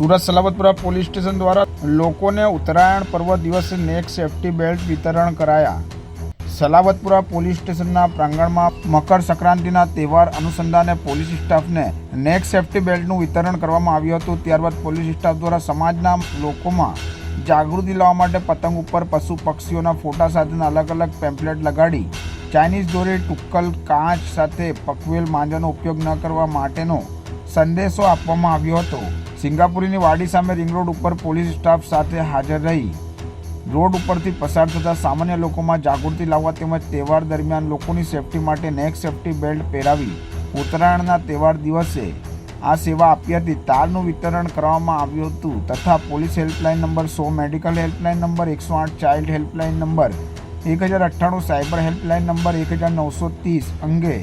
Surat Salabatpura police station દ્વારા લોકોને ઉત્તરાયણ પર્વ દિવસે નેક સેફટી બેલ્ટ વિતરણ કરાયા. સલાબતપુરા પોલીસ સ્ટેશનના પ્રાંગણમાં મકર સંક્રાંતિના તહેવાર અનુસંધાને પોલીસ સ્ટાફને નેક સેફટી બેલ્ટનું વિતરણ કરવામાં આવ્યું હતું. ત્યારબાદ પોલીસ સ્ટાફ દ્વારા સમાજના લોકોમાં જાગૃતિ લાવવા માટે પતંગ ઉપર પશુ પક્ષીઓના ફોટા સાથેના અલગ અલગ પેમ્પલેટ લગાડી, ચાઇનીઝ દોરી, ટુક્કલ, કાચ સાથે પકવેલ માંજાનો ઉપયોગ ન કરવા માટેનો સંદેશો આપવામાં આવ્યો હતો. સિંગાપુરીની વાડી સામે રિંગ રોડ ઉપર પોલીસ સ્ટાફ સાથે હાજર રહી. રોડ ઉપરથી પસાર થતા સામાન્ય લોકોમાં જાગૃતિ લાવવા તેમજ તહેવાર દરમિયાન લોકોની સેફટી માટે નેક સેફટી બેલ્ટ પહેરાવી ઉત્તરાયણના તહેવાર દિવસે આ સેવા આપી હતી. તારનું વિતરણ કરવામાં આવ્યું હતું તથા પોલીસ હેલ્પલાઇન નંબર સો, મેડિકલ હેલ્પલાઇન નંબર એકસો આઠ, ચાઇલ્ડ હેલ્પલાઇન નંબર એક હજાર અઠ્ઠાણું, સાયબર હેલ્પલાઇન નંબર એક હજાર નવસો ત્રીસ અંગે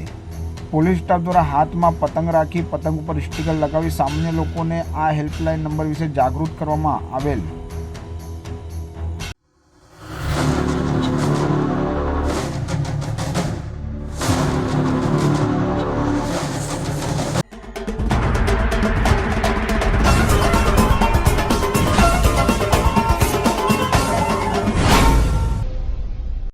પોલીસ સ્ટાફ દ્વારા હાથમાં પતંગ રાખી પતંગ ઉપર સ્ટીકર લગાવી સામાન્ય લોકોને આ હેલ્પલાઇન નંબર વિશે જાગૃત કરવામાં આવેલ.